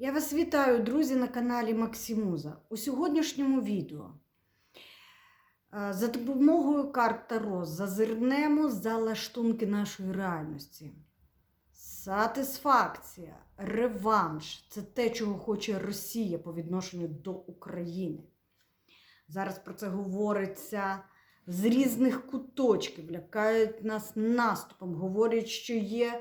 Я вас вітаю, друзі, на каналі Максимуза. У сьогоднішньому відео е, за допомогою карт Таро зазирнемо за лаштунки нашої реальності. Сатисфакція, реванш це те, чого хоче Росія по відношенню до України. Зараз про це говориться з різних куточків, лякають нас наступом, говорять, що є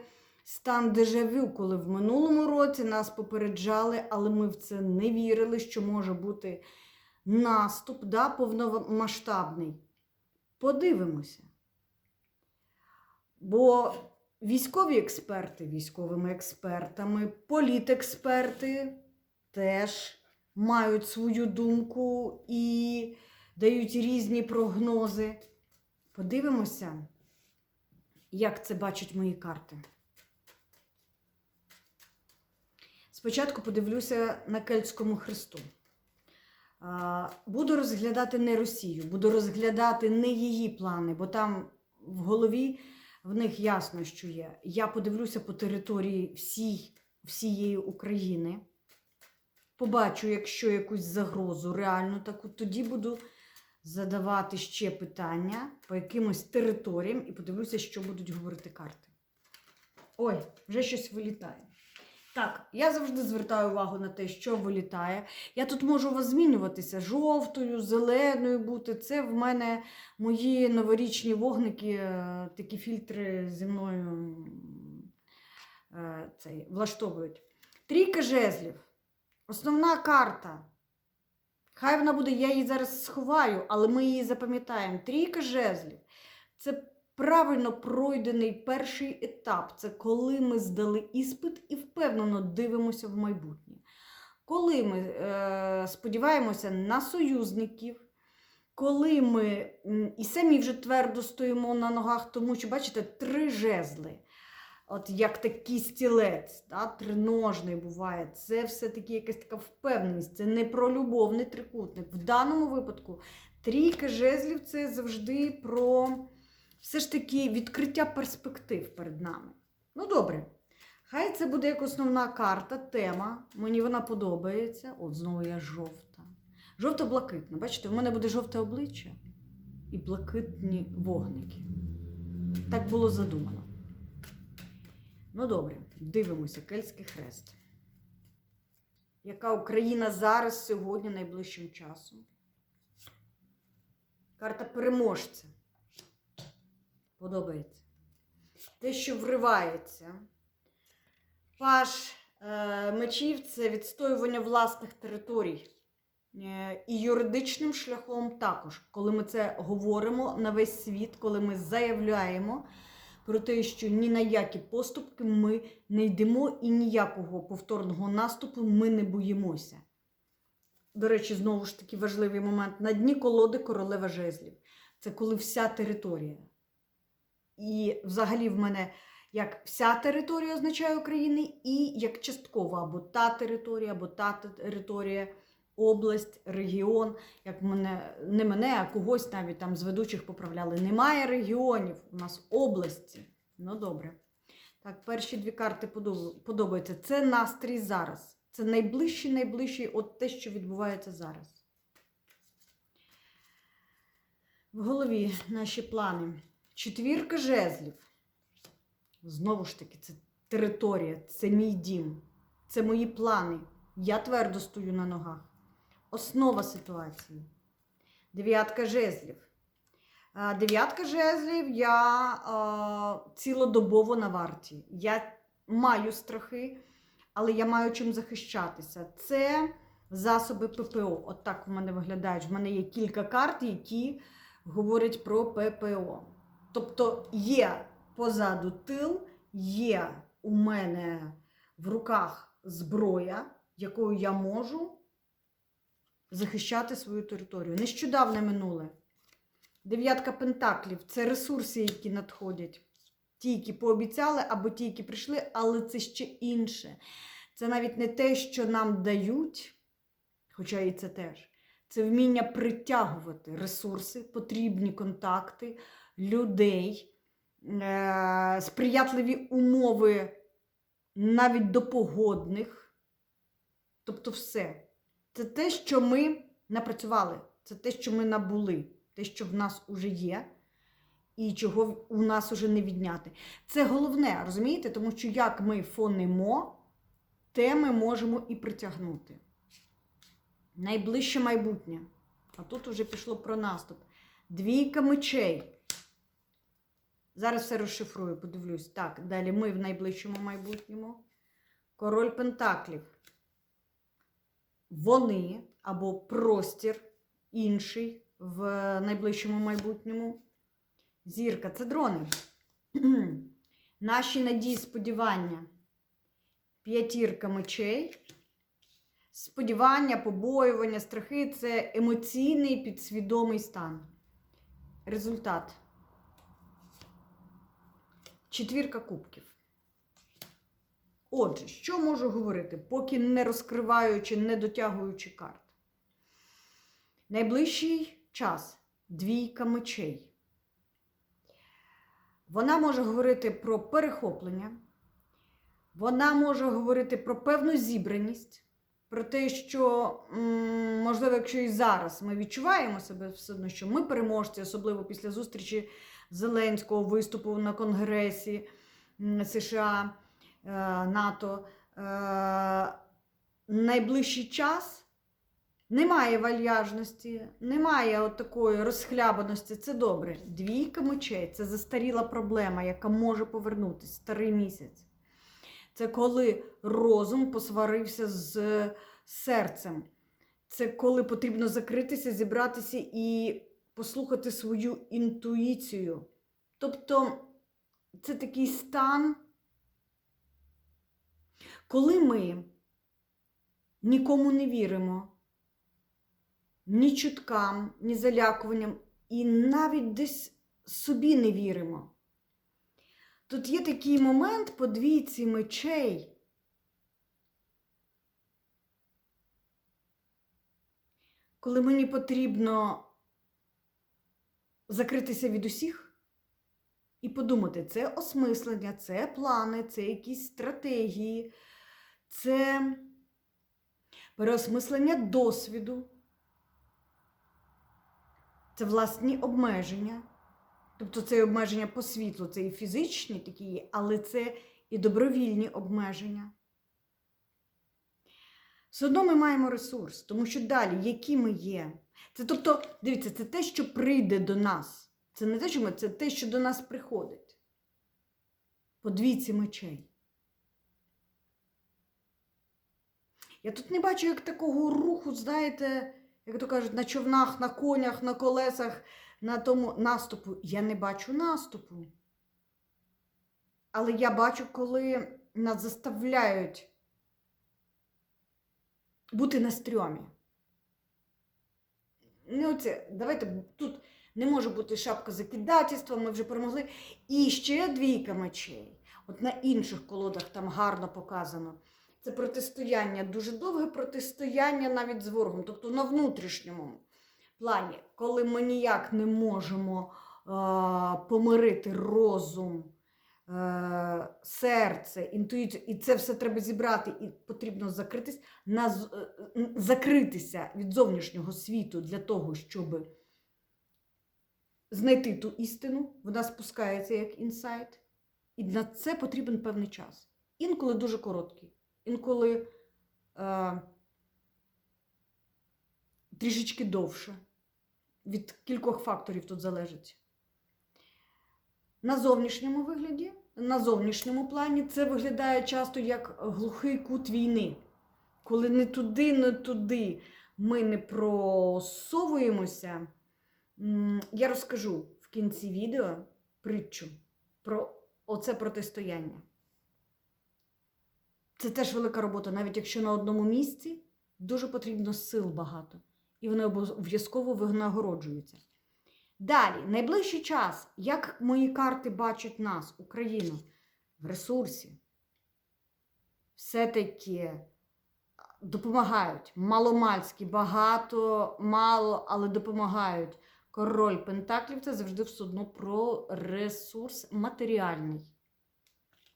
стан дежавю, коли в минулому році нас попереджали, але ми в це не вірили, що може бути наступ да, повномасштабний. Подивимося. Бо військові експерти військовими експертами, політексперти теж мають свою думку і дають різні прогнози. Подивимося, як це бачать мої карти. Спочатку подивлюся на Кельтському хресту. Буду розглядати не Росію, буду розглядати не її плани, бо там в голові в них ясно, що є. Я подивлюся по території всій, всієї України. Побачу, якщо якусь загрозу реальну таку, тоді буду задавати ще питання по якимось територіям і подивлюся, що будуть говорити карти. Ой, вже щось вилітає. Так, я завжди звертаю увагу на те, що вилітає. Я тут можу вас змінюватися жовтою, зеленою бути. Це в мене мої новорічні вогники, е, такі фільтри зі мною е, цей, влаштовують. Трійка жезлів. Основна карта. Хай вона буде, я її зараз сховаю, але ми її запам'ятаємо. Трійка жезлів. Це правильно пройдений перший етап. Це коли ми здали іспит і впевнено дивимося в майбутнє. Коли ми е, сподіваємося на союзників, коли ми і самі вже твердо стоїмо на ногах, тому що, бачите, три жезли. От як такий стілець, да, триножний буває, це все-таки якась така впевненість, це не про любовний трикутник. В даному випадку трійка жезлів це завжди про все ж таки відкриття перспектив перед нами. Ну, добре. Хай це буде як основна карта, тема. Мені вона подобається. От знову я жовта. Жовто-блакитна. Бачите, в мене буде жовте обличчя і блакитні вогники. Так було задумано. Ну, добре, дивимося, Кельтський хрест. Яка Україна зараз, сьогодні, найближчим часом? Карта переможця. Подобається. Те, що вривається. Паш е, мечів це відстоювання власних територій. Е, і юридичним шляхом також, коли ми це говоримо на весь світ, коли ми заявляємо про те, що ні на які поступки ми не йдемо і ніякого повторного наступу ми не боїмося. До речі, знову ж таки важливий момент. На дні колоди королева жезлів. Це коли вся територія. І взагалі в мене як вся територія означає України, і як часткова або та територія, або та територія, область, регіон. Як мене, не мене, а когось навіть там з ведучих поправляли. Немає регіонів, у нас області. Ну добре. Так, перші дві карти подоб- подобаються. Це настрій зараз. Це найближчий, найближчий от те, що відбувається зараз. В голові наші плани. Четвірка жезлів. Знову ж таки, це територія, це мій дім, це мої плани. Я твердо стою на ногах. Основа ситуації. Дев'ятка жезлів. Дев'ятка жезлів я а, цілодобово на варті. Я маю страхи, але я маю чим захищатися. Це засоби ППО. От так у мене виглядають. В мене є кілька карт, які говорять про ППО. Тобто є позаду тил, є у мене в руках зброя, якою я можу захищати свою територію. Нещодавне минуле. Дев'ятка пентаклів це ресурси, які надходять. Ті, які пообіцяли, або ті, які прийшли, але це ще інше. Це навіть не те, що нам дають, хоча і це теж. Це вміння притягувати ресурси, потрібні контакти, людей, е- сприятливі умови навіть до погодних Тобто, все. Це те, що ми напрацювали, це те, що ми набули, те, що в нас уже є, і чого у нас уже не відняти. Це головне, розумієте? Тому що як ми фонимо, те ми можемо і притягнути. Найближче майбутнє. А тут уже пішло про наступ. Двійка мечей. Зараз все розшифрую, подивлюсь. Так, далі ми в найближчому майбутньому. Король Пентаклів. Вони або простір інший в найближчому майбутньому. Зірка це дрони. Наші надії, сподівання. П'ятірка мечей. Сподівання, побоювання, страхи це емоційний підсвідомий стан. Результат. Четвірка кубків. Отже, що можу говорити, поки не розкриваючи, не дотягуючи карт? Найближчий час двійка мечей. Вона може говорити про перехоплення, вона може говорити про певну зібраність, про те, що, можливо, якщо і зараз ми відчуваємо себе все одно, що ми переможці, особливо після зустрічі Зеленського виступу на Конгресі США, е, НАТО, е, найближчий час. Немає вальяжності, немає от такої розхлябаності. Це добре. Двійка мечей це застаріла проблема, яка може повернутися старий місяць. Це коли розум посварився з серцем. Це коли потрібно закритися, зібратися і послухати свою інтуїцію. Тобто це такий стан, коли ми нікому не віримо ні чуткам, ні залякуванням, і навіть десь собі не віримо. Тут є такий момент по двійці мечей. Коли мені потрібно закритися від усіх і подумати, це осмислення, це плани, це якісь стратегії, це переосмислення досвіду. Це власні обмеження. Тобто це обмеження по світлу, це і фізичні такі але це і добровільні обмеження. Все одно ми маємо ресурс, тому що далі, які ми є. Це тобто, дивіться, це те, що прийде до нас. Це не те, що ми, це те, що до нас приходить. По двійці мечей. Я тут не бачу як такого руху, знаєте, як то кажуть, на човнах, на конях, на колесах, на тому наступу. Я не бачу наступу. Але я бачу, коли нас заставляють бути на стрьомі. Ну, оце, давайте тут не може бути шапка закидательства, ми вже перемогли. І ще двійка мечей. От на інших колодах там гарно показано. Це протистояння, дуже довге протистояння навіть з ворогом, тобто на внутрішньому плані, коли ми ніяк не можемо е, помирити розум, серце, інтуїцію, і це все треба зібрати, і потрібно закритись, на, е, закритися від зовнішнього світу для того, щоб знайти ту істину, вона спускається як інсайт, і на це потрібен певний час. Інколи дуже короткий, інколи е, трішечки довше. Від кількох факторів тут залежить. На зовнішньому вигляді, на зовнішньому плані це виглядає часто як глухий кут війни. Коли не туди, не туди ми не просовуємося, я розкажу в кінці відео притчу про оце протистояння. Це теж велика робота, навіть якщо на одному місці дуже потрібно сил багато, і вони обов'язково винагороджуються. Далі, найближчий час, як мої карти бачать нас, Україну, в ресурсі, все-таки допомагають. Маломальські, багато, мало, але допомагають. Король Пентаклів це завжди все одно про ресурс матеріальний.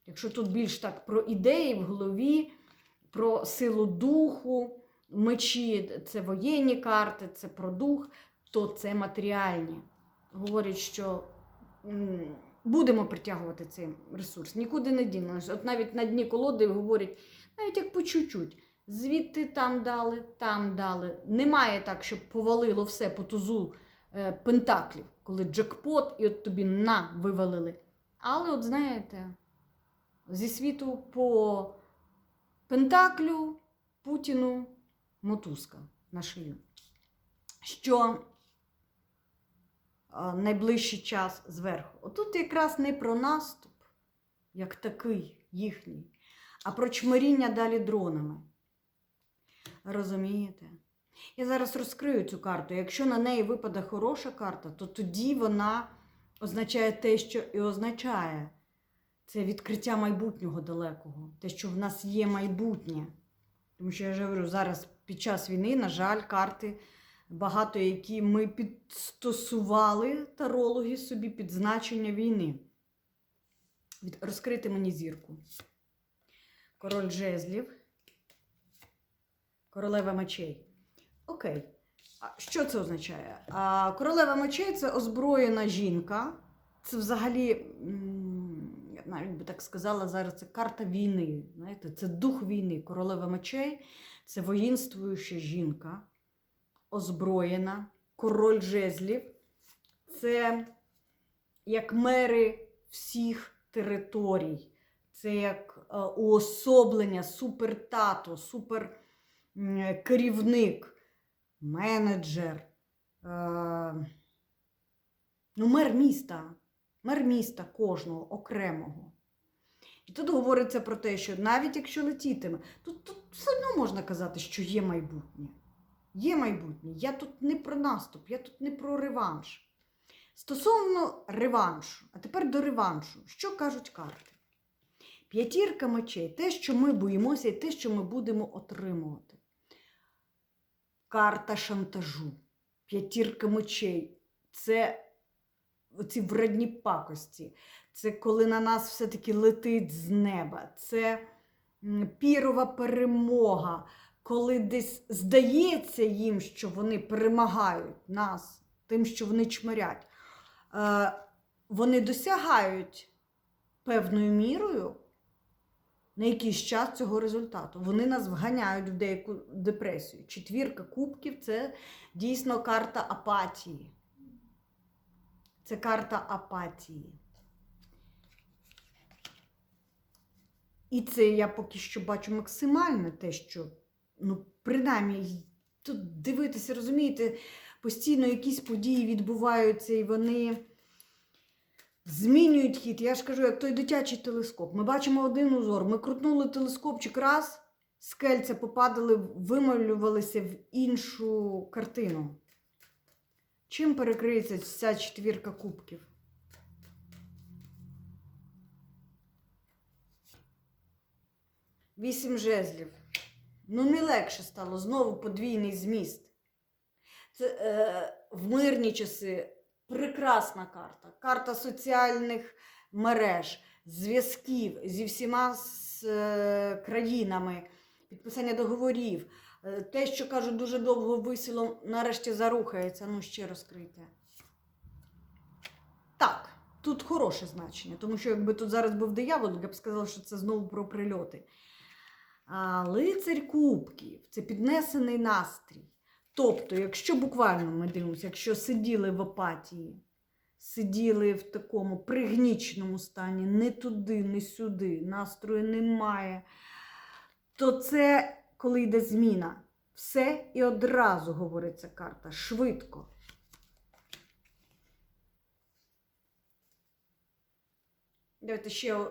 Якщо тут більш так про ідеї в голові, про силу духу, мечі це воєнні карти, це про дух, то це матеріальні. Говорять, що будемо притягувати цей ресурс, нікуди не дінемось. От навіть на дні колоди говорять, навіть як по чуть-чуть. Звідти там дали, там дали. Немає так, щоб повалило все по тузу е, пентаклів, коли джекпот, і от тобі на вивалили. Але, от знаєте, зі світу по пентаклю Путіну мотузка на шию. Що найближчий час зверху. Отут якраз не про наступ, як такий їхній, а про чмиріння далі дронами. Розумієте? Я зараз розкрию цю карту. Якщо на неї випаде хороша карта, то тоді вона означає те, що і означає. Це відкриття майбутнього далекого, те, що в нас є майбутнє. Тому що я ж говорю, зараз під час війни, на жаль, карти багато які ми підстосували тарологи собі під значення війни. Розкрити мені зірку. Король жезлів. Королева мечей. Окей. А що це означає? А, королева мечей це озброєна жінка. Це взагалі, я навіть би так сказала, зараз це карта війни. Знаєте, це дух війни. Королева мечей це воїнствуюча жінка, озброєна, король жезлів. Це як мери всіх територій. Це як е, уособлення, супертато, супер керівник, менеджер. Е, ну, мер міста, мер міста кожного окремого. І тут говориться про те, що навіть якщо летітиме, тут, тут все одно можна казати, що є майбутнє. Є майбутнє. Я тут не про наступ, я тут не про реванш. Стосовно реваншу, а тепер до реваншу, що кажуть карти? П'ятірка мечей те, що ми боїмося, і те, що ми будемо отримувати. Карта шантажу. П'ятірка мечей це оці вредні пакості. Це коли на нас все-таки летить з неба. Це пірова перемога, коли десь здається їм, що вони перемагають нас тим, що вони чмирять. Е, вони досягають певною мірою на якийсь час цього результату. Вони нас вганяють в деяку депресію. Четвірка кубків це дійсно карта апатії. Це карта апатії. І це я поки що бачу максимально те, що, ну, принаймні, тут дивитися, розумієте, постійно якісь події відбуваються, і вони змінюють хід. Я ж кажу, як той дитячий телескоп. Ми бачимо один узор, ми крутнули телескопчик раз, скельця попадали, вималювалися в іншу картину. Чим перекриється ця четвірка кубків? Вісім жезлів. Ну, не легше стало. Знову подвійний зміст. Це е, в мирні часи прекрасна карта. Карта соціальних мереж, зв'язків зі всіма з, е, країнами, підписання договорів. Е, Те, що кажуть, дуже довго висіло, нарешті зарухається. Ну, ще розкрите. Так, тут хороше значення, тому що якби тут зараз був диявол, я б сказала, що це знову про прильоти. Лицарь кубків це піднесений настрій. Тобто, якщо буквально ми дивимося, якщо сиділи в апатії, сиділи в такому пригніченому стані, не туди, не сюди, настрою немає, то це коли йде зміна. Все і одразу говориться карта швидко. Давайте ще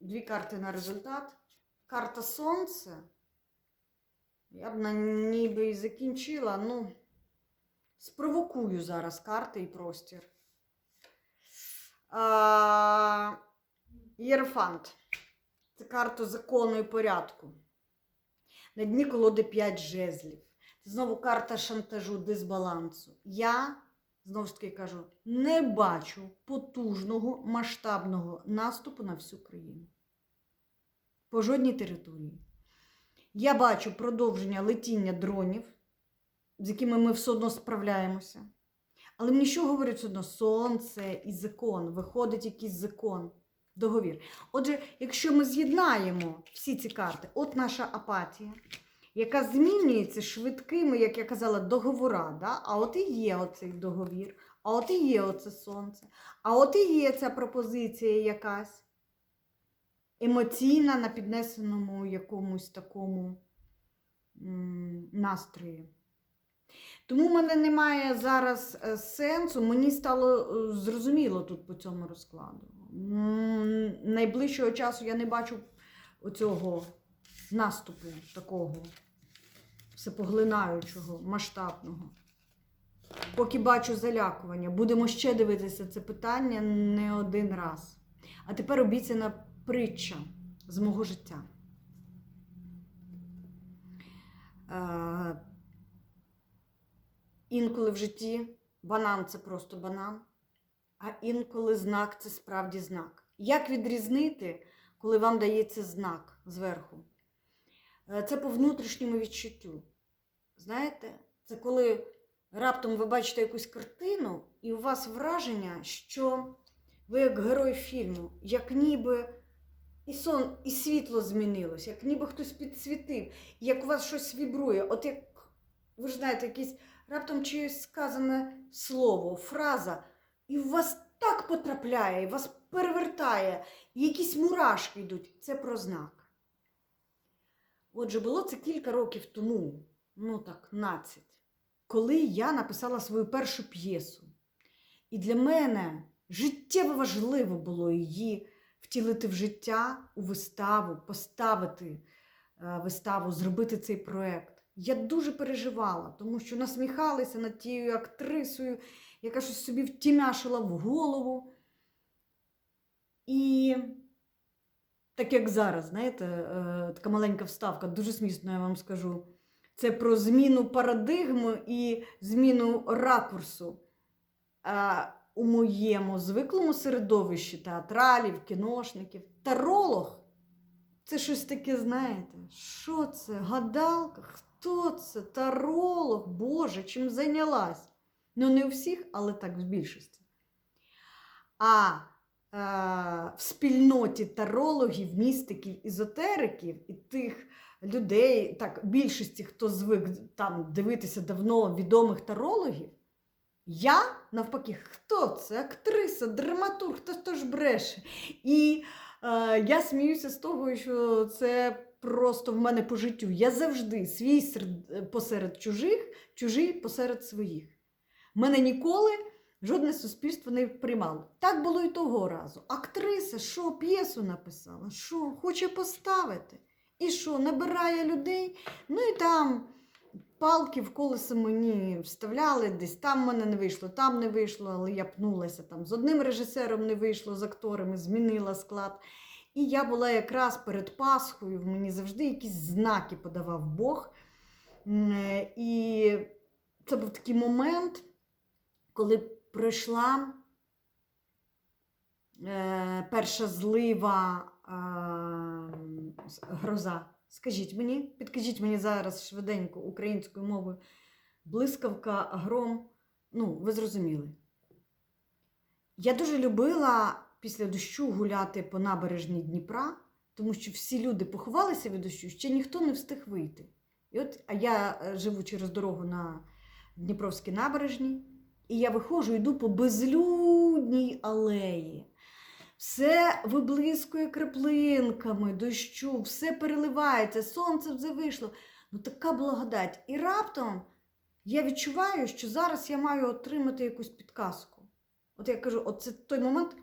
дві карти на результат. Карта Сонце. Я б на ній би і закінчила. Ну, спровокую зараз карти і простір. А, Єрофант. Це карта закону і порядку. На дні колоди 5 жезлів. Це знову карта шантажу, дисбалансу. Я, знову ж таки кажу, не бачу потужного масштабного наступу на всю країну. По жодній території. Я бачу продовження летіння дронів, з якими ми все одно справляємося. Але мені що говорить все одно? Сонце і закон. Виходить якийсь закон, договір. Отже, якщо ми з'єднаємо всі ці карти, от наша апатія, яка змінюється швидкими, як я казала, договора. Да? А от і є оцей договір, а от і є оце сонце, а от і є ця пропозиція якась емоційна на піднесеному якомусь такому настрої. Тому в мене немає зараз е, сенсу, мені стало е, зрозуміло тут по цьому розкладу. Найближчого часу я не бачу оцього наступу такого всепоглинаючого, масштабного. Поки бачу залякування. Будемо ще дивитися це питання не один раз. А тепер обіцяна притча з мого життя. Е, Інколи в житті банан це просто банан, а інколи знак це справді знак. Як відрізнити, коли вам дається знак зверху? Е, Це по внутрішньому відчуттю. Знаєте, це коли раптом ви бачите якусь картину, і у вас враження, що ви як герой фільму, як ніби і сон, і світло змінилось, як ніби хтось підсвітив, як у вас щось вібрує. От як ви ж знаєте, якесь раптом чиєсь сказане слово, фраза, і в вас так потрапляє, і вас перевертає, і якісь мурашки йдуть. Це про знак. Отже, було це кілька років тому, ну так, надцять, коли я написала свою першу п'єсу. І для мене життєво важливо було її втілити в життя у виставу, поставити е, виставу, зробити цей проект. Я дуже переживала, тому що насміхалися над тією актрисою, яка щось собі втімяшила в голову. І так як зараз, знаєте, е, така маленька вставка, дуже смішно, я вам скажу. Це про зміну парадигми і зміну ракурсу. У моєму звиклому середовищі театралів, кіношників, таролог це щось таке, знаєте, що це? Гадалка? Хто це? Таролог? Боже, чим зайнялась? Ну, не у всіх, але так в більшості. А е, в спільноті тарологів, містиків, езотериків і тих людей, так, більшості, хто звик там дивитися давно відомих тарологів, я навпаки, хто це? Актриса, драматург, хто хто ж бреше. І е, я сміюся з того, що це просто в мене по життю. Я завжди свій серед, посеред чужих, чужий посеред своїх. Мене ніколи жодне суспільство не приймало. Так було і того разу. Актриса, що п'єсу написала, що хоче поставити. І що, набирає людей, ну і там палки в колесо мені вставляли, десь там в мене не вийшло, там не вийшло, але я пнулася там. З одним режисером не вийшло, з акторами, змінила склад. І я була якраз перед Пасхою, мені завжди якісь знаки подавав Бог. І це був такий момент, коли пройшла е, перша злива гроза. Скажіть мені, підкажіть мені зараз швиденько українською мовою. Блискавка, гром. Ну, ви зрозуміли. Я дуже любила після дощу гуляти по набережні Дніпра, тому що всі люди поховалися від дощу, ще ніхто не встиг вийти. І от, а я е, живу через дорогу на Дніпровській набережні, і я виходжу, йду по безлюдній алеї. Все виблискує краплинками дощу, все переливається, сонце вже вийшло. Ну така благодать. І раптом я відчуваю, що зараз я маю отримати якусь підказку. От я кажу, от це той момент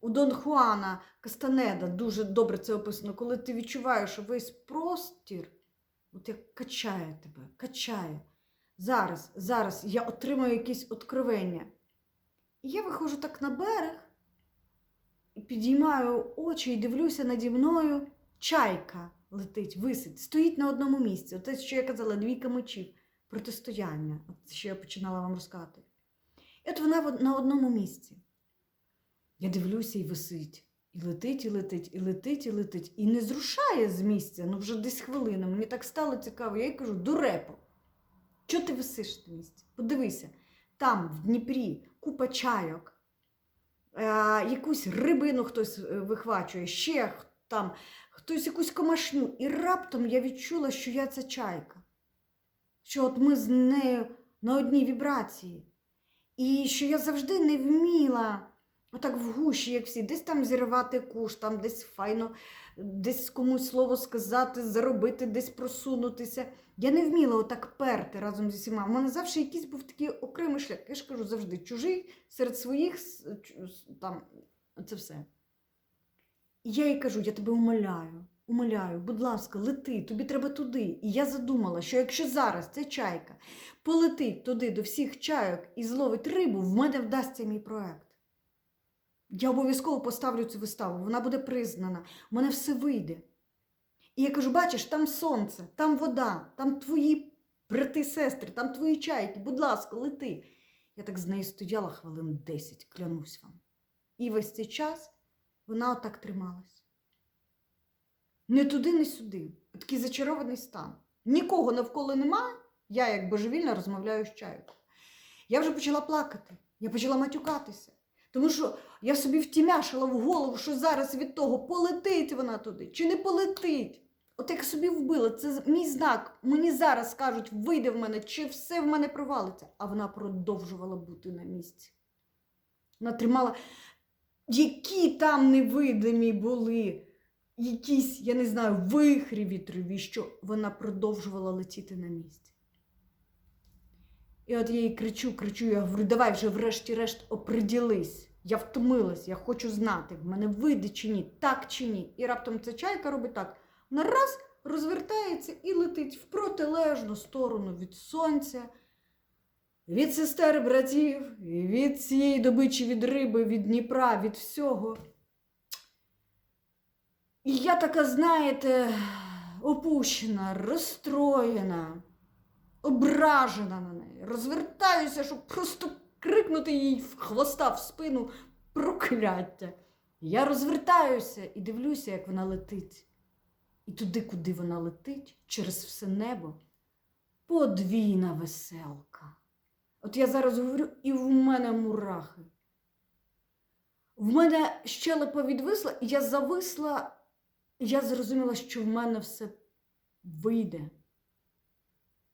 у Дон Хуана Кастанеда дуже добре це описано, коли ти відчуваєш, що весь простір от як качає тебе, качає. Зараз, зараз я отримаю якесь откровення. І я виходжу так на берег підіймаю очі і дивлюся наді мною. Чайка летить, висить, стоїть на одному місці. Оте, що я казала, двійка мечів, протистояння, от що я починала вам розказати. І от вона на одному місці. Я дивлюся і висить. І летить, і летить, і летить, і летить, і не зрушає з місця, ну вже десь хвилина. Мені так стало цікаво. Я їй кажу, дурепо, чого ти висиш на місці? Подивися, там, в Дніпрі, купа чайок, якусь рибину хтось е, вихвачує, ще там хтось якусь комашню. І раптом я відчула, що я ця чайка. Що от ми з нею на одній вібрації. І що я завжди не вміла отак в гуші, як всі, десь там зірвати куш, там десь файно, десь комусь слово сказати, заробити, десь просунутися. Я не вміла отак перти разом зі всіма. У мене завжди якийсь був такий окремий шлях. Я ж кажу завжди, чужий серед своїх там це все. І я їй кажу, я тебе умоляю, умоляю, будь ласка, лети, тобі треба туди. І я задумала, що якщо зараз ця чайка полетить туди до всіх чайок і зловить рибу, в мене вдасться мій проект. Я обов'язково поставлю цю виставу, вона буде признана, в мене все вийде. І я кажу: бачиш, там сонце, там вода, там твої брати, сестри, там твої чайки, будь ласка, лети. Я так з нею стояла хвилин 10, клянусь вам. І весь цей час вона отак трималась. Не туди, не сюди. Такий зачарований стан. Нікого навколо немає. Я, як божевільна, розмовляю з чайкою. Я вже почала плакати, я почала матюкатися. Тому що я собі втімяшила в голову, що зараз від того полетить вона туди чи не полетить. От як собі вбила, це мій знак. Мені зараз скажуть, вийде в мене, чи все в мене провалиться. А вона продовжувала бути на місці. Вона тримала, які там невидимі були, якісь, я не знаю, вихрі вітрові, що вона продовжувала летіти на місці. І от я їй кричу, кричу, я говорю, давай вже врешті-решт оприділись. Я втомилась, я хочу знати, в мене вийде чи ні, так чи ні. І раптом ця чайка робить так. Вона раз розвертається і летить в протилежну сторону від сонця, від сестер братів, від цієї добичі, від риби, від Дніпра, від всього. І я така, знаєте, опущена, розстроєна ображена. Розвертаюся, щоб просто крикнути їй в хвоста в спину прокляття. Я розвертаюся і дивлюся, як вона летить. І туди, куди вона летить, через все небо, подвійна веселка. От я зараз говорю, і в мене мурахи. В мене щелепа відвисла, і я зависла, і я зрозуміла, що в мене все вийде.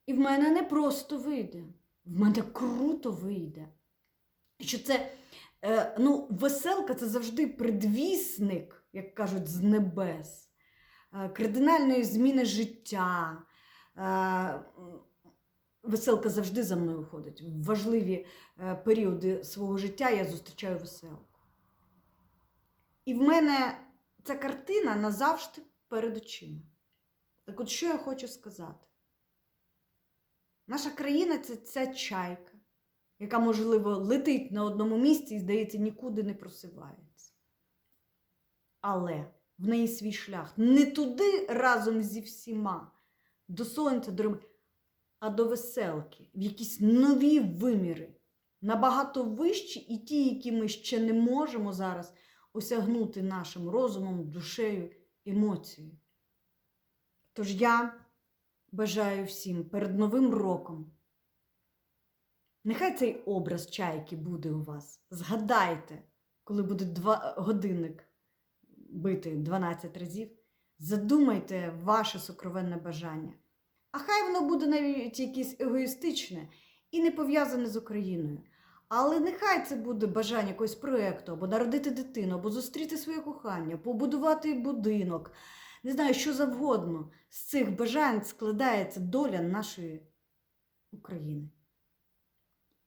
І в мене не просто вийде, в мене круто вийде. І що це, е, ну, веселка це завжди предвісник, як кажуть, з небес, е, кардинальної зміни життя. Е, веселка завжди за мною ходить. В важливі е, періоди свого життя я зустрічаю веселку. І в мене ця картина назавжди перед очима. Так от що я хочу сказати? Наша країна це ця чайка, яка, можливо, летить на одному місці і, здається, нікуди не просивається. Але в неї свій шлях не туди разом зі всіма, до сонця, до риби, а до веселки, в якісь нові виміри, набагато вищі і ті, які ми ще не можемо зараз осягнути нашим розумом, душею, емоцією. Тож я бажаю всім перед Новим роком. Нехай цей образ чайки буде у вас. Згадайте, коли буде два, годинник бити 12 разів, задумайте ваше сокровенне бажання. А хай воно буде навіть якесь егоїстичне і не пов'язане з Україною. Але нехай це буде бажання якогось проєкту, або народити дитину, або зустріти своє кохання, побудувати будинок, не знаю, що завгодно. З цих бажань складається доля нашої України.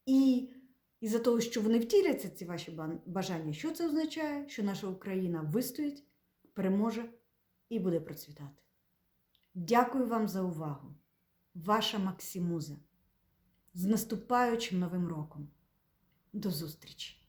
І із-за того, що вони втіляться, ці ваші бажання, що це означає? Що наша Україна вистоїть, переможе і буде процвітати. Дякую вам за увагу. Ваша Максимуза. З наступаючим новим роком. До зустрічі!